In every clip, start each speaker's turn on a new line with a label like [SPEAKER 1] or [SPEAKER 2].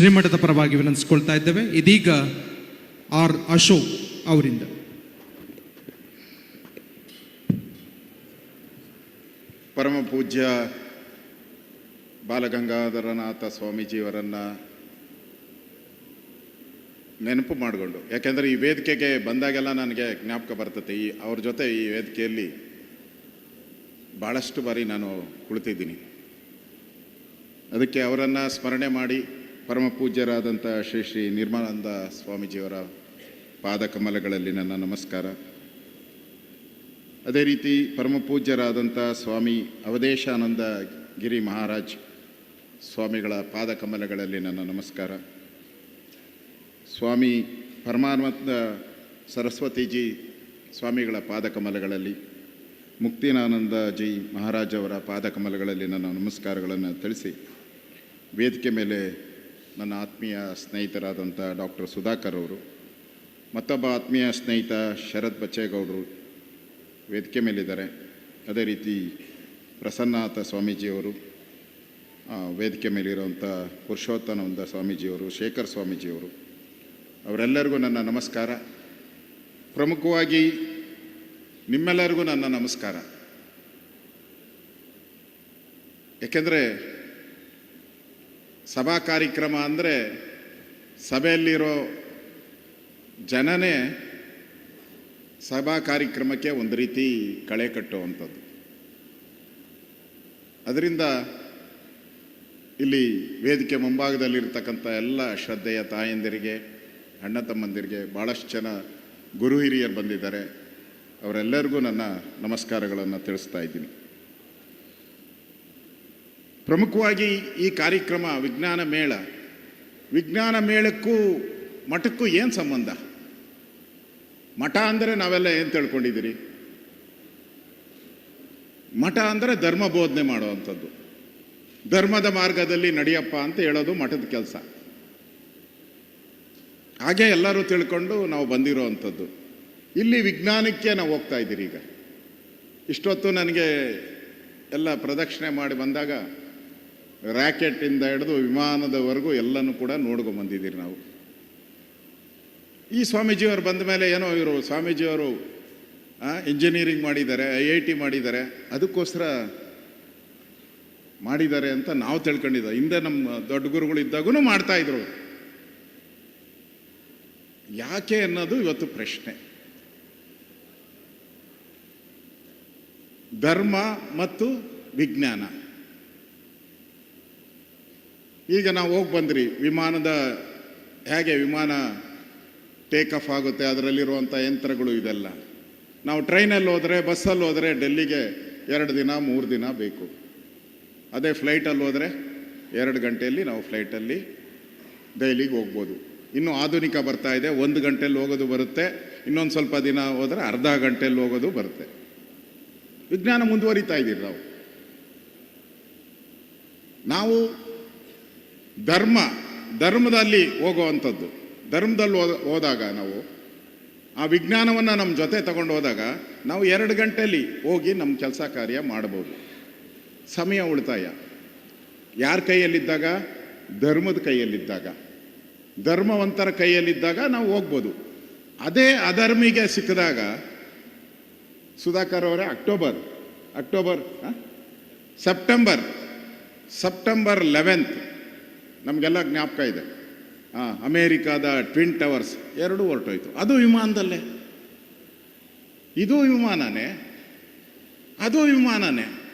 [SPEAKER 1] ಶ್ರೀಮಠದ ಪರವಾಗಿ ವಿನಂತಿಸ್ಕೊಳ್ತಾ ಇದ್ದೇವೆ. ಇದೀಗ ಆರ್ ಅಶೋಕ್ ಅವರಿಂದ.
[SPEAKER 2] ಪರಮ ಪೂಜ್ಯ ಬಾಲಗಂಗಾಧರನಾಥ ಸ್ವಾಮೀಜಿಯವರನ್ನು ನೆನಪು ಮಾಡಿಕೊಂಡು, ಯಾಕೆಂದರೆ ಈ ವೇದಿಕೆಗೆ ಬಂದಾಗೆಲ್ಲ ನನಗೆ ಜ್ಞಾಪಕ ಬರ್ತದೆ ಈ ಅವ್ರ ಜೊತೆ ಈ ವೇದಿಕೆಯಲ್ಲಿ ಭಾಳಷ್ಟು ಬಾರಿ ನಾನು ಕುಳಿತಿದ್ದೀನಿ. ಅದಕ್ಕೆ ಅವರನ್ನು ಸ್ಮರಣೆ ಮಾಡಿ ಪರಮ ಪೂಜ್ಯರಾದಂಥ ಶ್ರೀ ಶ್ರೀ ನಿರ್ಮಲಾನಂದ ಸ್ವಾಮೀಜಿಯವರ ಪಾದಕಮಲಗಳಲ್ಲಿ ನನ್ನ ನಮಸ್ಕಾರ. ಅದೇ ರೀತಿ ಪರಮ ಪೂಜ್ಯರಾದಂಥ ಸ್ವಾಮಿ ಅವಧೇಶಾನಂದ ಗಿರಿ ಮಹಾರಾಜ್ ಸ್ವಾಮಿಗಳ ಪಾದಕಮಲಗಳಲ್ಲಿ ನನ್ನ ನಮಸ್ಕಾರ. ಸ್ವಾಮಿ ಪರಮಾತ್ಮ ಸರಸ್ವತಿಜಿ ಸ್ವಾಮಿಗಳ ಪಾದಕಮಲಗಳಲ್ಲಿ ಮುಕ್ತಿನಾನಂದ ಜಿ ಮಹಾರಾಜ್ ಪಾದಕಮಲಗಳಲ್ಲಿ ನನ್ನ ನಮಸ್ಕಾರಗಳನ್ನು ತಿಳಿಸಿ, ವೇದಿಕೆ ಮೇಲೆ ನನ್ನ ಆತ್ಮೀಯ ಸ್ನೇಹಿತರಾದಂಥ ಡಾಕ್ಟರ್ ಸುಧಾಕರ್ ಅವರು, ಮತ್ತೊಬ್ಬ ಆತ್ಮೀಯ ಸ್ನೇಹಿತ ಶರತ್ ಬಚ್ಚೇಗೌಡರು ವೇದಿಕೆ ಮೇಲಿದ್ದಾರೆ. ಅದೇ ರೀತಿ ಪ್ರಸನ್ನಾಥ ಸ್ವಾಮೀಜಿಯವರು ವೇದಿಕೆ ಮೇಲಿರುವಂಥ ಪುರುಷೋತ್ತಮಾನಂದ ಸ್ವಾಮೀಜಿಯವರು, ಶೇಖರ್ ಸ್ವಾಮೀಜಿಯವರು, ಅವರೆಲ್ಲರಿಗೂ ನನ್ನ ನಮಸ್ಕಾರ. ಪ್ರಮುಖವಾಗಿ ನಿಮ್ಮೆಲ್ಲರಿಗೂ ನನ್ನ ನಮಸ್ಕಾರ. ಏಕೆಂದರೆ ಸಭಾ ಕಾರ್ಯಕ್ರಮ ಅಂದರೆ ಸಭೆಯಲ್ಲಿರೋ ಜನನೇ ಸಭಾ ಕಾರ್ಯಕ್ರಮಕ್ಕೆ ಒಂದು ರೀತಿ ಕಳೆ ಕಟ್ಟುವಂಥದ್ದು. ಅದರಿಂದ ಇಲ್ಲಿ ವೇದಿಕೆ ಮುಂಭಾಗದಲ್ಲಿರ್ತಕ್ಕಂಥ ಎಲ್ಲ ಶ್ರದ್ಧೆಯ ತಾಯಂದಿರಿಗೆ, ಅಣ್ಣ ತಮ್ಮಂದಿರಿಗೆ ಭಾಳಷ್ಟು ಜನ ಗುರು ಹಿರಿಯರು ಬಂದಿದ್ದಾರೆ. ಅವರೆಲ್ಲರಿಗೂ ನನ್ನ ನಮಸ್ಕಾರಗಳನ್ನು ತಿಳಿಸ್ತಾ ಇದ್ದೀನಿ. ಪ್ರಮುಖವಾಗಿ ಈ ಕಾರ್ಯಕ್ರಮ ವಿಜ್ಞಾನ ಮೇಳ. ವಿಜ್ಞಾನ ಮೇಳಕ್ಕೂ ಮಠಕ್ಕೂ ಏನು ಸಂಬಂಧ? ಮಠ ಅಂದರೆ ನಾವೆಲ್ಲ ಏನು ತಿಳ್ಕೊಂಡಿದ್ದೀರಿ? ಮಠ ಅಂದರೆ ಧರ್ಮ ಬೋಧನೆ ಮಾಡುವಂಥದ್ದು. ಧರ್ಮದ ಮಾರ್ಗದಲ್ಲಿ ನಡೆಯಪ್ಪ ಅಂತ ಹೇಳೋದು ಮಠದ ಕೆಲಸ. ಹಾಗೆ ಎಲ್ಲರೂ ತಿಳ್ಕೊಂಡು ನಾವು ಬಂದಿರೋ ಅಂಥದ್ದು ಇಲ್ಲಿ ವಿಜ್ಞಾನಕ್ಕೆ ನಾವು ಹೋಗ್ತಾ ಇದ್ದೀರಿ ಈಗ. ಇಷ್ಟೊತ್ತು ನನಗೆ ಎಲ್ಲ ಪ್ರದಕ್ಷಿಣೆ ಮಾಡಿ ಬಂದಾಗ ರ್ಯಾಕೆಟಿಂದ ಹಿಡಿದು ವಿಮಾನದವರೆಗೂ ಎಲ್ಲನೂ ಕೂಡ ನೋಡ್ಕೊಂಬಂದಿದ್ದೀರಿ ನಾವು. ಈ ಸ್ವಾಮೀಜಿಯವರು ಬಂದ ಮೇಲೆ ಏನೋ ಇವರು ಸ್ವಾಮೀಜಿಯವರು ಇಂಜಿನಿಯರಿಂಗ್ ಮಾಡಿದ್ದಾರೆ, ಐ ಐ ಟಿ ಮಾಡಿದ್ದಾರೆ, ಅದಕ್ಕೋಸ್ಕರ ಮಾಡಿದ್ದಾರೆ ಅಂತ ನಾವು ತಿಳ್ಕೊಂಡಿದ್ದ. ಹಿಂದೆ ನಮ್ಮ ದೊಡ್ಡ ಗುರುಗಳು ಇದ್ದಾಗೂ ಮಾಡ್ತಾ ಇದ್ರು. ಯಾಕೆ ಅನ್ನೋದು ಇವತ್ತು ಪ್ರಶ್ನೆ. ಧರ್ಮ ಮತ್ತು ವಿಜ್ಞಾನ. ಈಗ ನಾವು ಹೋಗಿ ಬಂದ್ರಿ. ವಿಮಾನದ ಹೇಗೆ ವಿಮಾನ ಟೇಕ್ ಆಫ್ ಆಗುತ್ತೆ ಅದರಲ್ಲಿರುವಂಥ ಯಂತ್ರಗಳು ಇದೆಲ್ಲ. ನಾವು ಟ್ರೈನಲ್ಲಿ ಹೋದರೆ, ಬಸ್ಸಲ್ಲಿ ಹೋದರೆ ಡೆಲ್ಲಿಗೆ ಎರಡು ದಿನ, ಮೂರು ದಿನ ಬೇಕು. ಅದೇ ಫ್ಲೈಟಲ್ಲಿ ಹೋದರೆ ಎರಡು ಗಂಟೆಯಲ್ಲಿ ನಾವು ಫ್ಲೈಟಲ್ಲಿ ದೆಹಲಿಗೆ ಹೋಗ್ಬೋದು. ಇನ್ನು ಆಧುನಿಕ ಬರ್ತಾ ಇದೆ, ಒಂದು ಗಂಟೆಯಲ್ಲಿ ಹೋಗೋದು ಬರುತ್ತೆ, ಇನ್ನೊಂದು ಸ್ವಲ್ಪ ದಿನ ಹೋದರೆ ಅರ್ಧ ಗಂಟೆಯಲ್ಲಿ ಹೋಗೋದು ಬರುತ್ತೆ. ವಿಜ್ಞಾನ ಮುಂದುವರಿತಾ ಇದ್ದೀರಿ ನಾವು. ನಾವು ಧರ್ಮ, ಧರ್ಮದಲ್ಲಿ ಹೋಗುವಂಥದ್ದು. ಧರ್ಮದಲ್ಲಿ ಹೋದ, ಹೋದಾಗ ನಾವು ಆ ವಿಜ್ಞಾನವನ್ನು ನಮ್ಮ ಜೊತೆ ತಗೊಂಡು ಹೋದಾಗ ನಾವು ಎರಡು ಗಂಟೆಯಲ್ಲಿ ಹೋಗಿ ನಮ್ಮ ಕೆಲಸ ಕಾರ್ಯ ಮಾಡ್ಬೋದು. ಸಮಯ ಉಳಿತಾಯ. ಯಾರ ಕೈಯಲ್ಲಿದ್ದಾಗ? ಧರ್ಮದ ಕೈಯಲ್ಲಿದ್ದಾಗ. ಧರ್ಮವಂತರ ಕೈಯಲ್ಲಿದ್ದಾಗ ನಾವು ಹೋಗ್ಬೋದು. ಅದೇ ಅಧರ್ಮಿಗೆ ಸಿಕ್ಕಿದಾಗ, ಸುಧಾಕರ್ ಅವರೇ October October? September September eleventh ನಮಗೆಲ್ಲ ಜ್ಞಾಪಕ ಇದೆ. ಹಾಂ ಅಮೇರಿಕಾದ ಟ್ವಿನ್ ಟವರ್ಸ್ ಎರಡೂ ಹೊರಟೋಯ್ತು. ಅದು ವಿಮಾನದಲ್ಲೇ. ಇದು ವಿಮಾನನೇ. ಅದು ವಿಮಾನನೇ.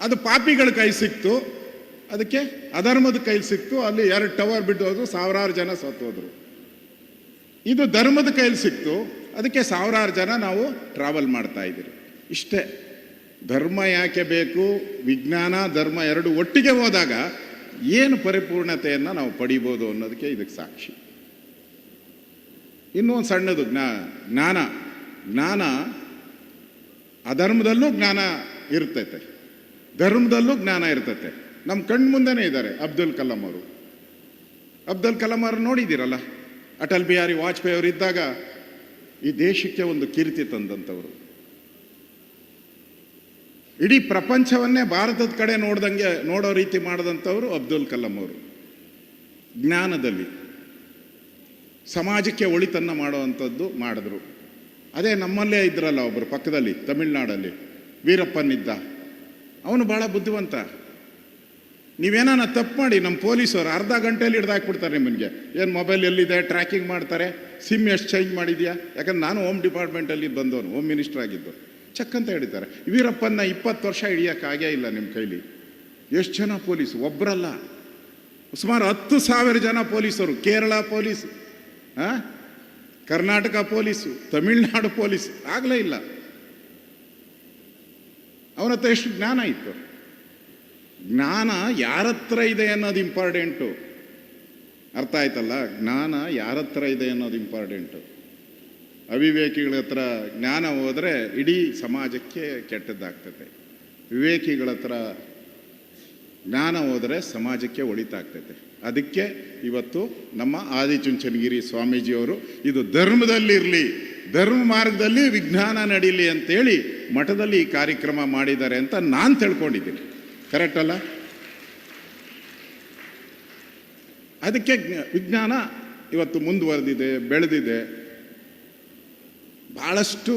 [SPEAKER 2] ಅದು ಪಾಪಿಗಳ ಕೈ ಸಿಕ್ತು. ಅದಕ್ಕೆ ಅಧರ್ಮದ ಕೈ ಸಿಕ್ತು. ಅಲ್ಲಿ ಎರಡು ಟವರ್ ಬಿಟ್ಟು ಹೋದ್ರು. ಸಾವಿರಾರು ಜನ ಸತ್ತೋದ್ರು ಇದು ಧರ್ಮದ ಕೈಲಿ ಸಿಕ್ತು. ಅದಕ್ಕೆ ಸಾವಿರಾರು ಜನ ನಾವು ಟ್ರಾವೆಲ್ ಮಾಡ್ತಾ ಇದ್ದೀರಿ. ಇಷ್ಟೇ. ಧರ್ಮ ಯಾಕೆ ಬೇಕು? ವಿಜ್ಞಾನ, ಧರ್ಮ ಎರಡು ಒಟ್ಟಿಗೆ ಹೋದಾಗ ಏನು ಪರಿಪೂರ್ಣತೆಯನ್ನು ನಾವು ಪಡಿಬೋದು ಅನ್ನೋದಕ್ಕೆ ಇದಕ್ಕೆ ಸಾಕ್ಷಿ. ಇನ್ನೊಂದು ಸಣ್ಣದು ಜ್ಞಾ, ಜ್ಞಾನ. ಜ್ಞಾನ ಅಧರ್ಮದಲ್ಲೂ ಜ್ಞಾನ ಇರ್ತೈತೆ. ಧರ್ಮದಲ್ಲೂ ಜ್ಞಾನ ಇರ್ತೈತೆ. ನಮ್ಮ ಕಣ್ಣು ಮುಂದೆನೇ ಇದ್ದಾರೆ ಅಬ್ದುಲ್ ಕಲಾಂ ಅವರು. ಅಬ್ದುಲ್ ಕಲಾಂ ಅವರು ನೋಡಿದ್ದೀರಲ್ಲ? ಅಟಲ್ ಬಿಹಾರಿ ವಾಜಪೇಯಿ ಅವರು ಇದ್ದಾಗ ಈ ದೇಶಕ್ಕೆ ಒಂದು ಕೀರ್ತಿ ತಂದಂಥವರು. ಇಡೀ ಪ್ರಪಂಚವನ್ನೇ ಭಾರತದ ಕಡೆ ನೋಡ್ದಂಗೆ, ನೋಡೋ ರೀತಿ ಮಾಡಿದಂಥವರು ಅಬ್ದುಲ್ ಕಲಾಂ ಅವರು. ಜ್ಞಾನದಲ್ಲಿ. ಸಮಾಜಕ್ಕೆ ಒಳಿತನ್ನು ಮಾಡುವಂಥದ್ದು ಮಾಡಿದ್ರು. ಅದೇ ನಮ್ಮಲ್ಲೇ ಇದ್ರಲ್ಲ ಒಬ್ಬರು ಪಕ್ಕದಲ್ಲಿ, ತಮಿಳ್ನಾಡಲ್ಲಿ, ವೀರಪ್ಪನಿದ್ದ. ಅವನು ಭಾಳ ಬುದ್ಧಿವಂತ. ನೀವೇನಾನ ತಪ್ಪು ಮಾಡಿ, ನಮ್ಮ ಪೊಲೀಸರು ಅರ್ಧ ಗಂಟೆಯಲ್ಲಿ ಹಿಡ್ದು ಹಾಕ್ಬಿಡ್ತಾರೆ ನಿಮ್ಮನಿಗೆ ಏನು ಮೊಬೈಲ್ ಎಲ್ಲಿದೆ ಟ್ರ್ಯಾಕಿಂಗ್ ಮಾಡ್ತಾರೆ? ಸಿಮ್ ಎಷ್ಟು ಚೇಂಜ್ ಮಾಡಿದ್ಯಾ? ಯಾಕಂದ್ರೆ ನಾನು ಹೋಮ್ ಡಿಪಾರ್ಟ್ಮೆಂಟಲ್ಲಿ ಬಂದವನು ಹೋಮ್ ಮಿನಿಸ್ಟರ್ ಆಗಿದ್ದು. ಚೆಕ್ ಅಂತ ಹಿಡಿತಾರೆ ವೀರಪ್ಪನ್ನ ಇಪ್ಪತ್ತು ವರ್ಷ ಹಿಡಿಯೋಕ್ಕಾಗೇ ಇಲ್ಲ ನಿಮ್ಮ ಕೈಲಿ. ಎಷ್ಟು ಜನ ಪೊಲೀಸ್? ಒಬ್ಬರಲ್ಲ ಸುಮಾರು ಹತ್ತು ಸಾವಿರ ಜನ ಪೊಲೀಸರು. ಕೇರಳ ಪೊಲೀಸ್, ಆ? Karnataka police, Tamil Nadu police. ಆಗಲೇ ಇಲ್ಲ. ಅವನ ಹತ್ರ ಎಷ್ಟು ಜ್ಞಾನ ಇತ್ತು? ಜ್ಞಾನ ಯಾರ ಹತ್ರ ಇದೆ ಅನ್ನೋದು ಇಂಪಾರ್ಟೆಂಟು ಅರ್ಥ ಆಯ್ತಲ್ಲ? ಜ್ಞಾನ ಯಾರತ್ರ ಇದೆ ಅನ್ನೋದು ಇಂಪಾರ್ಟೆಂಟು ಅವಿವೇಕಿಗಳ ಹತ್ರ ಜ್ಞಾನ ಹೋದರೆ ಇಡೀ ಸಮಾಜಕ್ಕೆ ಕೆಟ್ಟದ್ದಾಗ್ತದೆ. ವಿವೇಕಿಗಳ ಹತ್ರ ಜ್ಞಾನ ಹೋದರೆ ಸಮಾಜಕ್ಕೆ ಒಳಿತಾಗ್ತದೆ. ಅದಕ್ಕೆ ಇವತ್ತು ನಮ್ಮ ಆದಿಚುಂಚನಗಿರಿ ಸ್ವಾಮೀಜಿಯವರು ಇದು ಧರ್ಮದಲ್ಲಿರಲಿ, ಧರ್ಮ ಮಾರ್ಗದಲ್ಲಿ ವಿಜ್ಞಾನ ನಡೀಲಿ ಅಂತೇಳಿ ಮಠದಲ್ಲಿ ಈ ಕಾರ್ಯಕ್ರಮ ಮಾಡಿದ್ದಾರೆ ಅಂತ ನಾನು ತಿಳ್ಕೊಂಡಿದ್ದೀನಿ. ಕರೆಕ್ಟ್ ಅಲ್ಲ? ಅದಕ್ಕೆ ಜ್ಞ- ವಿಜ್ಞಾನ ಇವತ್ತು ಮುಂದುವರೆದಿದೆ, ಬೆಳೆದಿದೆ. ಬಹಳಷ್ಟು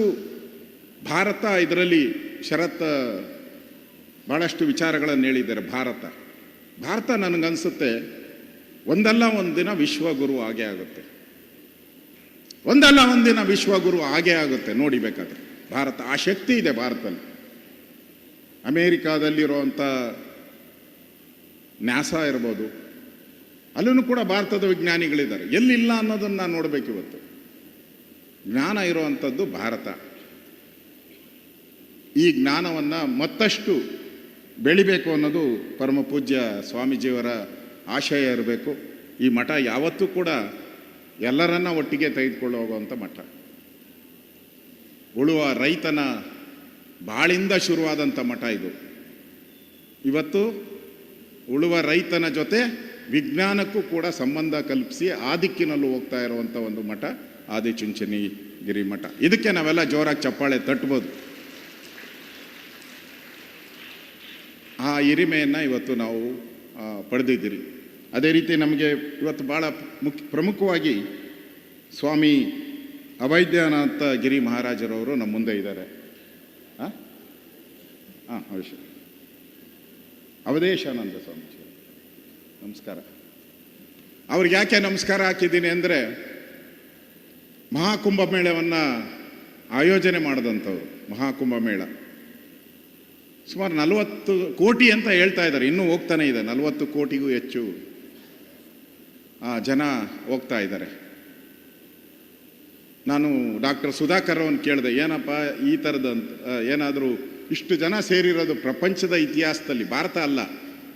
[SPEAKER 2] ಭಾರತ ಇದರಲ್ಲಿ ಶರತ್ ಭಾಳಷ್ಟು ವಿಚಾರಗಳನ್ನು ಹೇಳಿದ್ದಾರೆ. ಭಾರತ ಭಾರತ ನನಗನ್ಸುತ್ತೆ ಒಂದಲ್ಲ ಒಂದಿನ ವಿಶ್ವಗುರು ಆಗೇ ಆಗುತ್ತೆ. ಒಂದಲ್ಲ ಒಂದಿನ ವಿಶ್ವಗುರು ಆಗೇ ಆಗುತ್ತೆ ನೋಡಿಬೇಕಾದ್ರೆ ಭಾರತ, ಆ ಶಕ್ತಿ ಇದೆ ಭಾರತದಲ್ಲಿ. ಅಮೇರಿಕಾದಲ್ಲಿರುವಂಥ ನ್ಯಾಸಾ ಇರ್ಬೋದು, ಅಲ್ಲೂ ಕೂಡ ಭಾರತದ ವಿಜ್ಞಾನಿಗಳಿದ್ದಾರೆ. ಎಲ್ಲಿಲ್ಲ ಅನ್ನೋದನ್ನು ನಾನು ನೋಡಬೇಕು ಇವತ್ತು. ಜ್ಞಾನ ಇರುವಂಥದ್ದು ಭಾರತ. ಈ ಜ್ಞಾನವನ್ನು ಮತ್ತಷ್ಟು ಬೆಳಿಬೇಕು ಅನ್ನೋದು ಪರಮ ಪೂಜ್ಯ ಸ್ವಾಮೀಜಿಯವರ ಆಶಯ ಇರಬೇಕು. ಈ ಮಠ ಯಾವತ್ತೂ ಕೂಡ ಎಲ್ಲರನ್ನ ಒಟ್ಟಿಗೆ ತೆಗೆದುಕೊಂಡು ಹೋಗುವಂಥ ಮಠ. ಉಳುವ ರೈತನ ಬಾಳಿಂದ ಶುರುವಾದಂಥ ಮಠ ಇದು. ಇವತ್ತು ಉಳುವ ರೈತನ ಜೊತೆ ವಿಜ್ಞಾನಕ್ಕೂ ಕೂಡ ಸಂಬಂಧ ಕಲ್ಪಿಸಿ ಆ ದಿಕ್ಕಿನಲ್ಲೂ ಹೋಗ್ತಾ ಇರುವಂಥ ಒಂದು ಮಠ. ಆದಿಚುಂಚನಗಿರಿ ಗಿರಿಮಠ ಇದಕ್ಕೆ ನಾವೆಲ್ಲ ಜೋರಾಗಿ ಚಪ್ಪಾಳೆ ತಟ್ಬೋದು. ಆ ಹಿರಿಮೆಯನ್ನು ಇವತ್ತು ನಾವು ಪಡೆದಿದ್ದೀರಿ. ಅದೇ ರೀತಿ ನಮಗೆ ಇವತ್ತು ಭಾಳ ಮುಖ್ಯ, ಪ್ರಮುಖವಾಗಿ ಸ್ವಾಮಿ ಅವೈದ್ಯನಾಥ ಗಿರಿ ಮಹಾರಾಜರವರು ನಮ್ಮ ಮುಂದೆ ಇದ್ದಾರೆ. ಹಾಂ ಹಾಂ ಅವಶ್ಯ. ಅವಧೇಶಾನಂದ ಸ್ವಾಮೀಜಿ. ನಮಸ್ಕಾರ. ಅವ್ರಿಗೆ ಯಾಕೆ ನಮಸ್ಕಾರ ಹಾಕಿದ್ದೀನಿ ಅಂದರೆ ಮಹಾಕುಂಭಮೇಳವನ್ನು ಆಯೋಜನೆ ಮಾಡಿದಂಥವ್ರು ಮಹಾಕುಂಭಮೇಳ ಸುಮಾರು ನಲವತ್ತು ಕೋಟಿ ಅಂತ ಹೇಳ್ತಾ ಇದ್ದಾರೆ. ಇನ್ನೂ ಹೋಗ್ತಾನೆ ಇದೆ. ನಲವತ್ತು ಕೋಟಿಗೂ ಹೆಚ್ಚು ಆ, ಜನ ಹೋಗ್ತಾ ಇದ್ದಾರೆ. ನಾನು ಡಾಕ್ಟರ್ ಸುಧಾಕರ್ ಅವನು ಕೇಳಿದೆ ಏನಪ್ಪ ಈ ಥರದ ಏನಾದರೂ ಇಷ್ಟು ಜನ ಸೇರಿರೋದು ಪ್ರಪಂಚದ ಇತಿಹಾಸದಲ್ಲಿ ಭಾರತ ಅಲ್ಲ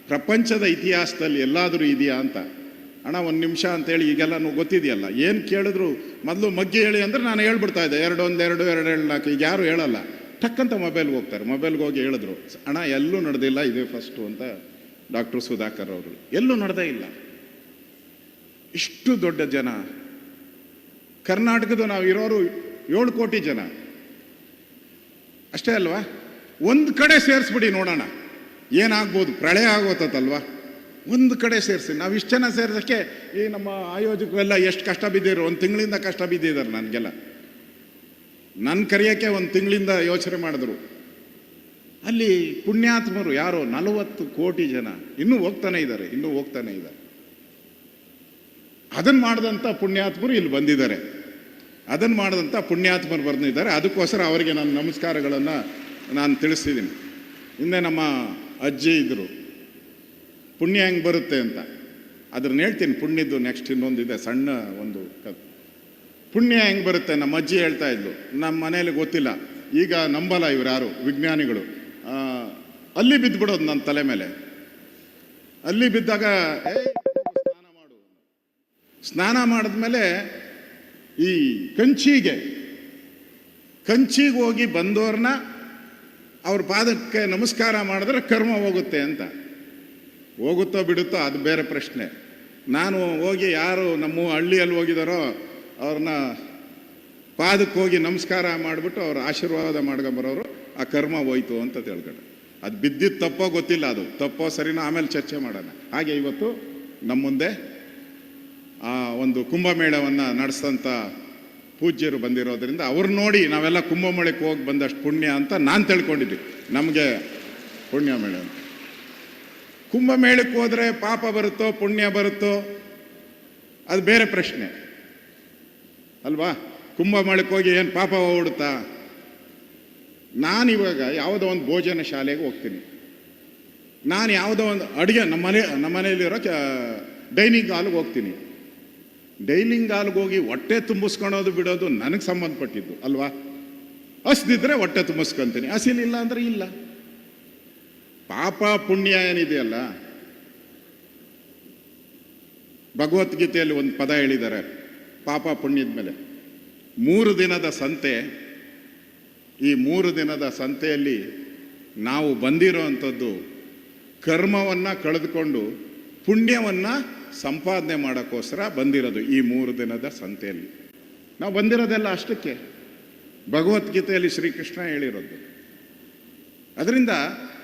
[SPEAKER 2] ಪ್ರಪಂಚದ ಇತಿಹಾಸದಲ್ಲಿ ಎಲ್ಲಾದರೂ ಇದೆಯಾ ಅಂತ. ಅಣ್ಣ, ಒಂದು ನಿಮಿಷ ಅಂತೇಳಿ ಈಗೆಲ್ಲ ನೀವು ಗೊತ್ತಿದೆಯಲ್ಲ. ಏನು ಕೇಳಿದ್ರು? ಮೊದಲು ಮಗ್ಗಿ ಹೇಳಿ ಅಂದ್ರೆ ನಾನು ಹೇಳ್ಬಿಡ್ತಾ ಇದ್ದೆ. ಎರಡು ಒಂದು ಎರಡು ಎರಡು ಎರಡು, ನಾಲ್ಕು, ಈಗ ಯಾರು ಹೇಳಲ್ಲ. ಟಕ್ಕಂತ ಮೊಬೈಲ್ಗೆ ಹೋಗ್ತಾರೆ. ಮೊಬೈಲ್ಗೆ ಹೋಗಿ ಹೇಳಿದ್ರು. ಅಣ್ಣ, ಎಲ್ಲೂ ನಡೆದಿಲ್ಲ, ಇದೇ ಫಸ್ಟು ಅಂತ ಡಾಕ್ಟರ್ ಸುಧಾಕರ್ ಅವರು. ಎಲ್ಲೂ ನಡೆದೇ ಇಲ್ಲ. ಇಷ್ಟು ದೊಡ್ಡ ಜನ. ಕರ್ನಾಟಕದ ನಾವು ಇರೋರು ಏಳು ಕೋಟಿ ಜನ. ಅಷ್ಟೇ ಅಲ್ವಾ? ಒಂದು ಕಡೆ ಸೇರಿಸ್ಬಿಡಿ ನೋಡೋಣ. ಏನಾಗ್ಬೋದು? ಪ್ರಳಯ ಆಗೋತಲ್ವಾ ಒಂದು ಕಡೆ ಸೇರಿಸಿ. ನಾವು ಇಷ್ಟು ಜನ ಸೇರಿಸೋಕ್ಕೆ ಈ ನಮ್ಮ ಆಯೋಜಕರೆಲ್ಲ ಎಷ್ಟು ಕಷ್ಟ ಬಿದ್ದಿದ್ರು, ಒಂದು ತಿಂಗಳಿಂದ ಕಷ್ಟ ಬಿದ್ದಿದ್ದಾರೆ ನನಗೆಲ್ಲ. ನನ್ನ ಕರೆಯೋಕ್ಕೆ ಒಂದು ತಿಂಗಳಿಂದ ಯೋಚನೆ ಮಾಡಿದ್ರು. ಅಲ್ಲಿ ಪುಣ್ಯಾತ್ಮರು ಯಾರೋ ನಲವತ್ತು ಕೋಟಿ ಜನ ಇನ್ನೂ ಹೋಗ್ತಾನೆ ಇದ್ದಾರೆ, ಇನ್ನೂ ಹೋಗ್ತಾನೆ ಇದ್ದಾರೆ. ಅದನ್ನು ಮಾಡಿದಂಥ ಪುಣ್ಯಾತ್ಮರು ಇಲ್ಲಿ ಬಂದಿದ್ದಾರೆ. ಅದನ್ನು ಮಾಡಿದಂಥ ಪುಣ್ಯಾತ್ಮರು ಬಂದಿದ್ದಾರೆ. ಅದಕ್ಕೋಸ್ಕರ ಅವರಿಗೆ ನಾನು ನಮಸ್ಕಾರಗಳನ್ನು ನಾನು ತಿಳಿಸ್ತಿದ್ದೀನಿ ಹಿಂದೆ ನಮ್ಮ ಅಜ್ಜಿ ಇದ್ದರು ಪುಣ್ಯ ಹೆಂಗೆ ಬರುತ್ತೆ ಅಂತ. ಅದನ್ನ ಹೇಳ್ತೀನಿ ಪುಣ್ಯದ್ದು ನೆಕ್ಸ್ಟ್ ಇನ್ನೊಂದಿದೆ ಸಣ್ಣ ಒಂದು ಪುಣ್ಯ ಹೆಂಗೆ ಬರುತ್ತೆ ನಮ್ಮ ಅಜ್ಜಿ ಹೇಳ್ತಾ ಇದ್ಲು. ನಮ್ಮ ಮನೇಲಿ ಗೊತ್ತಿಲ್ಲ. ಈಗ ನಂಬಲ್ಲ ಇವ್ರು ಯಾರು ವಿಜ್ಞಾನಿಗಳು. ಅಲ್ಲಿ ಬಿದ್ದುಬಿಡೋದು ನನ್ನ ತಲೆ ಮೇಲೆ. ಅಲ್ಲಿ ಬಿದ್ದಾಗ "ಏ, ಸ್ನಾನ ಮಾಡು. ಸ್ನಾನ ಮಾಡಿದ್ಮೇಲೆ ಈ ಕಂಚಿಗೆ ಕಂಚಿಗೆ ಹೋಗಿ ಬಂದವ್ರನ್ನ ಅವ್ರ ಪಾದಕ್ಕೆ ನಮಸ್ಕಾರ ಮಾಡಿದ್ರೆ ಕರ್ಮ ಹೋಗುತ್ತೆ ಅಂತ. ಹೋಗುತ್ತೋ ಬಿಡುತ್ತೋ ಅದು ಬೇರೆ ಪ್ರಶ್ನೆ. ನಾನು ಹೋಗಿ ಯಾರು ನಮ್ಮ ಹಳ್ಳಿಯಲ್ಲಿ ಹೋಗಿದಾರೋ ಅವ್ರನ್ನ ಪಾದಕ್ಕೆ ಹೋಗಿ ನಮಸ್ಕಾರ ಮಾಡಿಬಿಟ್ಟು ಅವ್ರ ಆಶೀರ್ವಾದ ಮಾಡ್ಕೊಂಬರೋರು ಆ ಕರ್ಮ ಹೋಯ್ತು ಅಂತ ತಿಳ್ಕೊಂಡು. ಅದು ಬಿದ್ದಿದ್ದು ತಪ್ಪೋ ಗೊತ್ತಿಲ್ಲ ಅದು. ತಪ್ಪೋ ಸರಿನೋ ಆಮೇಲೆ ಚರ್ಚೆ ಮಾಡೋಣ. ಹಾಗೆ ಇವತ್ತು ನಮ್ಮ ಮುಂದೆ ಆ ಒಂದು ಕುಂಭಮೇಳವನ್ನು ನಡೆಸಿದಂಥ ಪೂಜ್ಯರು ಬಂದಿರೋದ್ರಿಂದ ಅವ್ರು ನೋಡಿ ನಾವೆಲ್ಲ ಕುಂಭಮೇಳಕ್ಕೆ ಹೋಗಿ ಬಂದಷ್ಟು ಪುಣ್ಯ ಅಂತ ನಾನು ತಿಳ್ಕೊಂಡಿದ್ದೆ. ನಮಗೆ ಪುಣ್ಯ ಮೇಳ ಅಂತ ಕುಂಭಮೇಳಕ್ಕೆ ಹೋದರೆ ಪಾಪ ಬರುತ್ತೋ, ಪುಣ್ಯ ಬರುತ್ತೋ? ಅದು ಬೇರೆ ಪ್ರಶ್ನೆ. ಅಲ್ವಾ? ಕುಂಭಮೇಳಕ್ಕೆ ಹೋಗಿ ಏನು ಪಾಪ ಓಡುತ್ತಾ? ನಾನಿವಾಗ ಯಾವುದೋ ಒಂದು ಭೋಜನ ಶಾಲೆಗೆ ಹೋಗ್ತೀನಿ. ನಾನು ಯಾವುದೋ ಒಂದು ಅಡುಗೆ, ನಮ್ಮ ಮನೆ, ನಮ್ಮ ಮನೆಯಲ್ಲಿರೋ ಡೈನಿಂಗ್ ಹಾಲ್ಗೆ ಹೋಗ್ತೀನಿ. ಡೈನಿಂಗ್ ಹಾಲ್ಗೆ ಹೋಗಿ ಹೊಟ್ಟೆ ತುಂಬಿಸ್ಕೊಳೋದು ಬಿಡೋದು ನನಗೆ ಸಂಬಂಧಪಟ್ಟಿದ್ದು, ಅಲ್ವಾ? ಹಸ್ದಿದ್ರೆ ಹೊಟ್ಟೆ ತುಂಬಿಸ್ಕೊಂತೀನಿ ಹಸಿಲಿಲ್ಲ ಅಂದರೆ ಇಲ್ಲ. ಪಾಪ ಪುಣ್ಯ ಏನಿದೆಯಲ್ಲ? ಭಗವದ್ಗೀತೆಯಲ್ಲಿ ಒಂದು ಪದ ಹೇಳಿದ್ದಾರೆ, ಪಾಪ ಪುಣ್ಯದ ಮೇಲೆ. ಮೂರು ದಿನದ ಸಂತೆ, ಈ ಮೂರು ದಿನದ ಸಂತೆಯಲ್ಲಿ ನಾವು ಬಂದಿರೋ ಅಂಥದ್ದು ಕರ್ಮವನ್ನು ಕಳೆದುಕೊಂಡು ಪುಣ್ಯವನ್ನು ಸಂಪಾದನೆ ಮಾಡೋಕ್ಕೋಸ್ಕರ ಬಂದಿರೋದು ಈ ಮೂರು ದಿನದ ಸಂತೆಯಲ್ಲಿ. ನಾವು ಬಂದಿರೋದೆಲ್ಲ ಅಷ್ಟಕ್ಕೆ. ಭಗವದ್ಗೀತೆಯಲ್ಲಿ ಶ್ರೀಕೃಷ್ಣ ಹೇಳಿರೋದು. ಅದರಿಂದ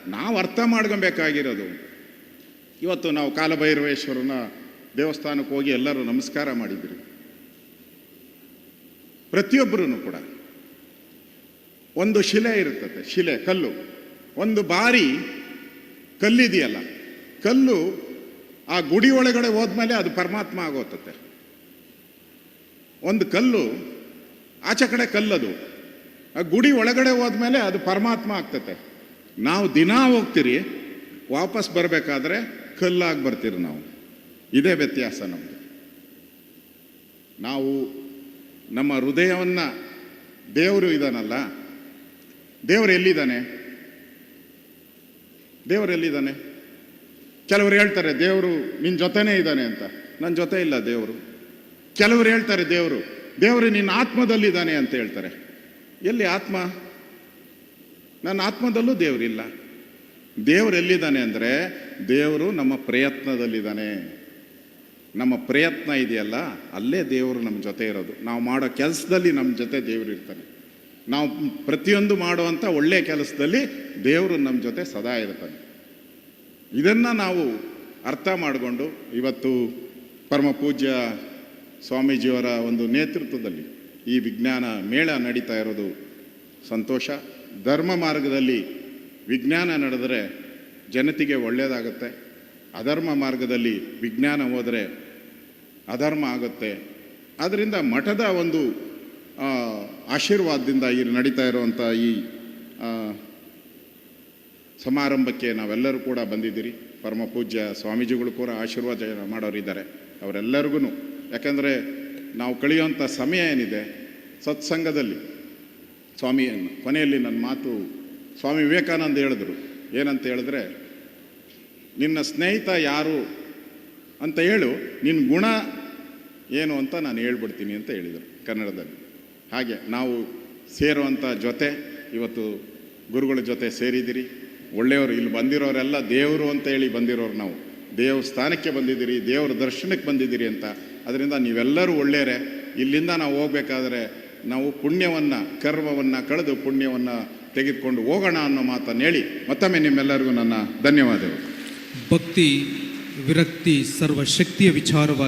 [SPEAKER 2] ನಾವು ಅರ್ಥ ಮಾಡ್ಕೊಬೇಕಾಗಿರೋದು. ಇವತ್ತು ನಾವು ಕಾಲಭೈರವೇಶ್ವರನ ದೇವಸ್ಥಾನಕ್ಕೆ ಹೋಗಿ ಎಲ್ಲರೂ ನಮಸ್ಕಾರ ಮಾಡಿದ್ರಿ. ಪ್ರತಿಯೊಬ್ಬರೂ ಕೂಡ. ಒಂದು ಶಿಲೆ ಇರುತ್ತದೆ ಶಿಲೆ, ಕಲ್ಲು. ಒಂದು ಬಾರಿ ಕಲ್ಲಿದೆಯಲ್ಲ, ಕಲ್ಲು ಆ ಗುಡಿ ಒಳಗಡೆ ಹೋದ್ಮೇಲೆ ಅದು ಪರಮಾತ್ಮ ಆಗೋತತೆ. ಒಂದು ಕಲ್ಲು, ಆಚೆ ಕಡೆ ಕಲ್ಲದು. ಆ ಗುಡಿ ಒಳಗಡೆ ಹೋದ್ಮೇಲೆ ಅದು ಪರಮಾತ್ಮ ಆಗ್ತತೆ. ನಾವು ದಿನ ಹೋಗ್ತೀರಿ, ವಾಪಸ್ ಬರಬೇಕಾದ್ರೆ ಕಲ್ಲಾಗಿ ಬರ್ತೀರಿ ನಾವು. ಇದೇ ವ್ಯತ್ಯಾಸ ನಮಗೆ ನಾವು ನಮ್ಮ ಹೃದಯವನ್ನು ದೇವರು ಇದ್ದಾನಲ್ಲ ದೇವರು ಎಲ್ಲಿದ್ದಾನೆ? ದೇವರು ಎಲ್ಲಿದ್ದಾನೆ? ಕೆಲವರು ಹೇಳ್ತಾರೆ, ದೇವರು ನಿನ್ನ ಜೊತೆನೇ ಇದ್ದಾನೆ ಅಂತ. ನನ್ನ ಜೊತೆ ಇಲ್ಲ ದೇವರು. ಕೆಲವರು ಹೇಳ್ತಾರೆ, ದೇವರು ದೇವರು ನಿನ್ನ ಆತ್ಮದಲ್ಲಿದ್ದಾನೆ ಅಂತ ಹೇಳ್ತಾರೆ. ಎಲ್ಲಿ ಆತ್ಮ? ನನ್ನ ಆತ್ಮದಲ್ಲೂ ದೇವರಿಲ್ಲ. ದೇವರು ಎಲ್ಲಿದ್ದಾನೆ ಅಂದರೆ ದೇವರು ನಮ್ಮ ಪ್ರಯತ್ನದಲ್ಲಿದ್ದಾನೆ. ನಮ್ಮ ಪ್ರಯತ್ನ ಇದೆಯಲ್ಲ, ಅಲ್ಲೇ ದೇವರು ನಮ್ಮ ಜೊತೆ ಇರೋದು. ನಾವು ಮಾಡೋ ಕೆಲಸದಲ್ಲಿ ನಮ್ಮ ಜೊತೆ ದೇವರು ಇರ್ತಾನೆ. ನಾವು ಪ್ರತಿಯೊಂದು ಮಾಡುವಂಥ ಒಳ್ಳೆಯ ಕೆಲಸದಲ್ಲಿ ದೇವರು ನಮ್ಮ ಜೊತೆ ಸದಾ ಇರ್ತಾನೆ. ಇದನ್ನು ನಾವು ಅರ್ಥ ಮಾಡಿಕೊಂಡು ಇವತ್ತು ಪರಮ ಪೂಜ್ಯ ಸ್ವಾಮೀಜಿಯವರ ಒಂದು ನೇತೃತ್ವದಲ್ಲಿ ಈ ವಿಜ್ಞಾನ ಮೇಳ ನಡೀತಾ ಇರೋದು ಸಂತೋಷ. ಧರ್ಮ ಮಾರ್ಗದಲ್ಲಿ ವಿಜ್ಞಾನ ನಡೆದರೆ ಜನತೆಗೆ ಒಳ್ಳೆಯದಾಗುತ್ತೆ. ಅಧರ್ಮ ಮಾರ್ಗದಲ್ಲಿ ವಿಜ್ಞಾನ ಹೋದರೆ ಅಧರ್ಮ ಆಗುತ್ತೆ. ಆದ್ದರಿಂದ ಮಠದ ಒಂದು ಆಶೀರ್ವಾದದಿಂದ ಈ ನಡೀತಾ ಇರುವಂಥ ಈ ಸಮಾರಂಭಕ್ಕೆ ನಾವೆಲ್ಲರೂ ಕೂಡ ಬಂದಿದ್ದೀರಿ. ಪರಮ ಪೂಜ್ಯ ಸ್ವಾಮೀಜಿಗಳು ಕೂಡ ಆಶೀರ್ವಾದ ಮಾಡೋರಿದ್ದಾರೆ. ಅವರೆಲ್ಲರಿಗೂ ಯಾಕಂದರೆ ನಾವು ಕಳೆಯುವಂಥ ಸಮಯ ಏನಿದೆ, ಸತ್ಸಂಗದಲ್ಲಿ ಸ್ವಾಮಿಯನ್ನು ಕೊನೆಯಲ್ಲಿ ನನ್ನ ಮಾತು ಸ್ವಾಮಿ ವಿವೇಕಾನಂದ ಹೇಳಿದ್ರು. ಏನಂತ ಹೇಳಿದ್ರೆ, ನಿನ್ನ ಸ್ನೇಹಿತ ಯಾರು ಅಂತ ಹೇಳು ನಿನ್ನ ಗುಣ ಏನು ಅಂತ ನಾನು ಹೇಳ್ಬಿಡ್ತೀನಿ ಅಂತ ಹೇಳಿದರು ಕನ್ನಡದಲ್ಲಿ. ಹಾಗೆ ನಾವು ಸೇರುವಂಥ ಜೊತೆ, ಇವತ್ತು ಗುರುಗಳ ಜೊತೆ ಸೇರಿದ್ದೀರಿ. ಒಳ್ಳೆಯವರು ಇಲ್ಲಿ ಬಂದಿರೋರೆಲ್ಲ ದೇವರು ಅಂತ ಹೇಳಿ ಬಂದಿರೋರು ನಾವು. ದೇವಸ್ಥಾನಕ್ಕೆ ಬಂದಿದ್ದೀರಿ, ದೇವರ ದರ್ಶನಕ್ಕೆ ಬಂದಿದ್ದೀರಿ ಅಂತ. ಅದರಿಂದ ನೀವೆಲ್ಲರೂ ಒಳ್ಳೆಯರೇ. ಇಲ್ಲಿಂದ ನಾವು ಹೋಗ್ಬೇಕಾದ್ರೆ ನಾವು ಪುಣ್ಯವನ್ನು, ಕರ್ಮವನ್ನು, ಕಳೆದು ಪುಣ್ಯವನ್ನು ತೆಗೆದುಕೊಂಡು ಹೋಗೋಣ ಅನ್ನೋ ಮಾತನ್ನು ಹೇಳಿ ಮತ್ತೊಮ್ಮೆ ನಿಮ್ಮೆಲ್ಲರಿಗೂ ನನ್ನ ಧನ್ಯವಾದಗಳು.
[SPEAKER 1] ಭಕ್ತಿ, ವಿರಕ್ತಿ, ಸರ್ವಶಕ್ತಿಯ ವಿಚಾರವಾಗಿ